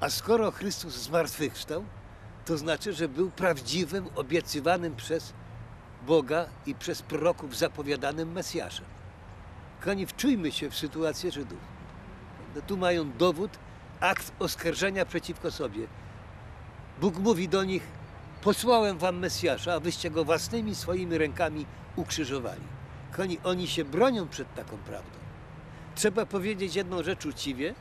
A skoro Chrystus zmartwychwstał, to znaczy, że był prawdziwym, obiecywanym przez Boga i przez proroków zapowiadanym Mesjaszem. Kochani, wczujmy się w sytuację Żydów. No, tu mają dowód, akt oskarżenia przeciwko sobie. Bóg mówi do nich, posłałem wam Mesjasza, a wyście go własnymi swoimi rękami ukrzyżowali. Kochani, oni się bronią przed taką prawdą. Trzeba powiedzieć jedną rzecz uczciwie,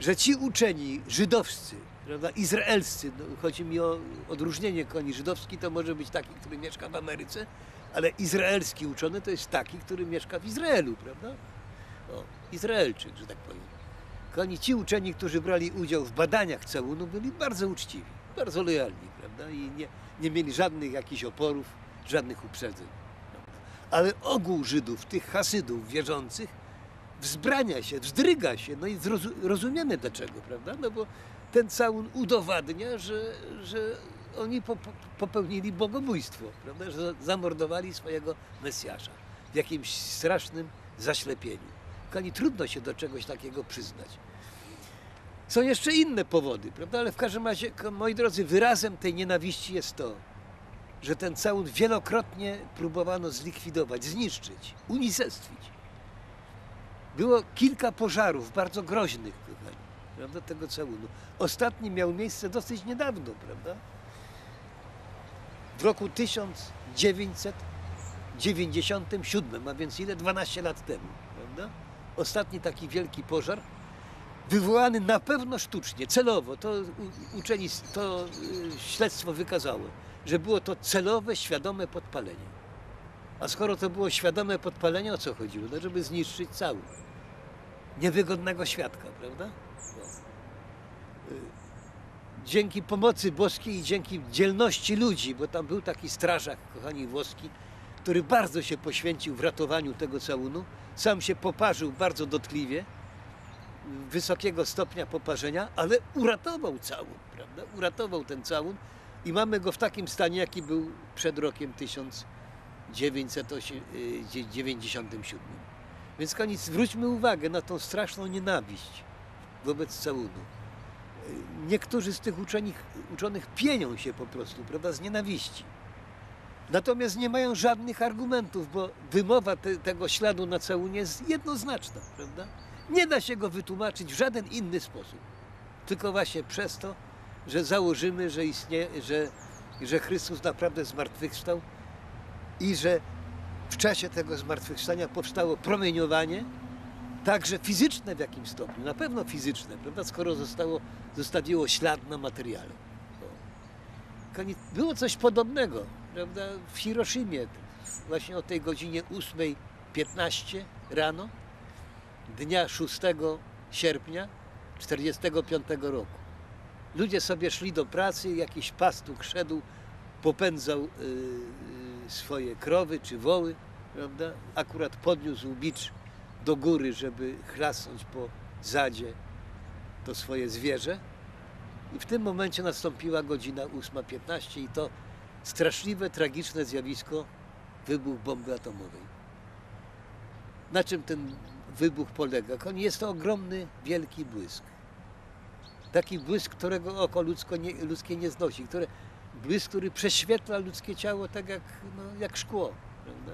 że ci uczeni żydowscy, prawda, izraelscy, no, chodzi mi o odróżnienie koni, żydowski to może być taki, który mieszka w Ameryce, ale izraelski uczony to jest taki, który mieszka w Izraelu, prawda? O, Izraelczyk, że tak powiem. Koni, ci uczeni, którzy brali udział w badaniach całunu, byli bardzo uczciwi, bardzo lojalni, prawda? I nie, nie mieli żadnych jakichś oporów, żadnych uprzedzeń. Prawda? Ale ogół Żydów, tych Hasydów wierzących, wzbrania się, wzdryga się, no i rozumiemy dlaczego, prawda? No bo ten całun udowadnia, że, że oni po, po, popełnili bogobójstwo, prawda? Że zamordowali swojego Mesjasza w jakimś strasznym zaślepieniu. Kochani, trudno się do czegoś takiego przyznać. Są jeszcze inne powody, prawda? Ale w każdym razie, moi drodzy, wyrazem tej nienawiści jest to, że ten całun wielokrotnie próbowano zlikwidować, zniszczyć, unicestwić. Było kilka pożarów bardzo groźnych, kochani, prawda, tego całunu. Ostatni miał miejsce dosyć niedawno, prawda? W roku 1997, a więc ile? 12 lat temu, prawda? Ostatni taki wielki pożar, wywołany na pewno sztucznie, celowo. To uczeni, to y, śledztwo wykazało, że było to celowe, świadome podpalenie. A skoro to było świadome podpalenie, o co chodziło? No, żeby zniszczyć cały niewygodnego świadka, prawda? No. Y, Dzięki pomocy boskiej i dzięki dzielności ludzi, bo tam był taki strażak, kochani włoski, który bardzo się poświęcił w ratowaniu tego całunu, sam się poparzył bardzo dotkliwie, wysokiego stopnia poparzenia, ale uratował całun, prawda? Uratował ten całun i mamy go w takim stanie, jaki był przed rokiem 1997. Więc koniec, zwróćmy uwagę na tą straszną nienawiść wobec całunu. Niektórzy z tych uczonych, uczonych pienią się po prostu, prawda, z nienawiści. Natomiast nie mają żadnych argumentów, bo wymowa te, tego śladu na całunie jest jednoznaczna, prawda? Nie da się go wytłumaczyć w żaden inny sposób. Tylko właśnie przez to, że założymy, że istnieje, że, że Chrystus naprawdę zmartwychwstał i że w czasie tego zmartwychwstania powstało promieniowanie, także fizyczne w jakimś stopniu, na pewno fizyczne, prawda, skoro zostało, zostawiło ślad na materiale. Było coś podobnego, prawda, w Hiroshimie, właśnie o tej godzinie 8.15 rano, dnia 6 sierpnia 1945 roku. Ludzie sobie szli do pracy, jakiś pastuch szedł, popędzał y, y, swoje krowy czy woły, prawda? Akurat podniósł bicz do góry, żeby chlasnąć po zadzie to swoje zwierzę. I w tym momencie nastąpiła godzina 8.15 i to straszliwe, tragiczne zjawisko wybuch bomby atomowej. Na czym ten wybuch polega? Jest to ogromny, wielki błysk. Taki błysk, którego oko ludzkie nie znosi. Które, błysk, który prześwietla ludzkie ciało tak jak, no, jak szkło. Prawda?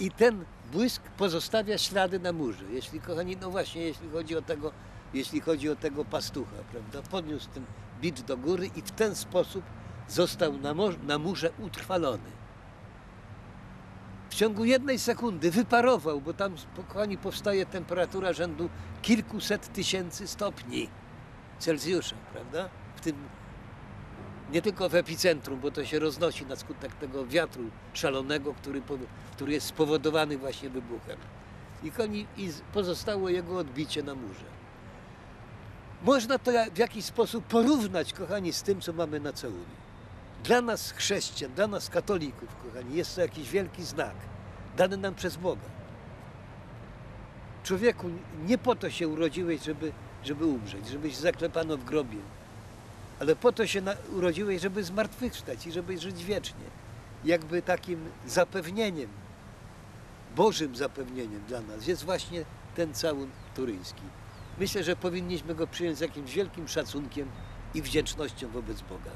I ten błysk pozostawia ślady na murze. Jeśli, kochani, no właśnie, jeśli chodzi o tego, jeśli chodzi o tego pastucha, prawda? Podniósł ten bicz do góry i w ten sposób został na, na murze utrwalony. W ciągu jednej sekundy wyparował, bo tam, kochani, powstaje temperatura rzędu kilkuset tysięcy stopni Celsjusza, prawda? W tym nie tylko w epicentrum, bo to się roznosi na skutek tego wiatru szalonego, który, który jest spowodowany właśnie wybuchem. I, koni, I pozostało jego odbicie na murze. Można to w jakiś sposób porównać, kochani, z tym, co mamy na całunie. Dla nas chrześcijan, dla nas katolików, kochani, jest to jakiś wielki znak, dany nam przez Boga. Człowieku, nie po to się urodziłeś, żeby, żeby umrzeć, żebyś zaklepano w grobie, ale po to się urodziłeś, żeby zmartwychwstać i żeby żyć wiecznie. Jakby takim zapewnieniem, Bożym zapewnieniem dla nas jest właśnie ten całun turyński. myślę, że powinniśmy go przyjąć z jakimś wielkim szacunkiem i wdzięcznością wobec Boga.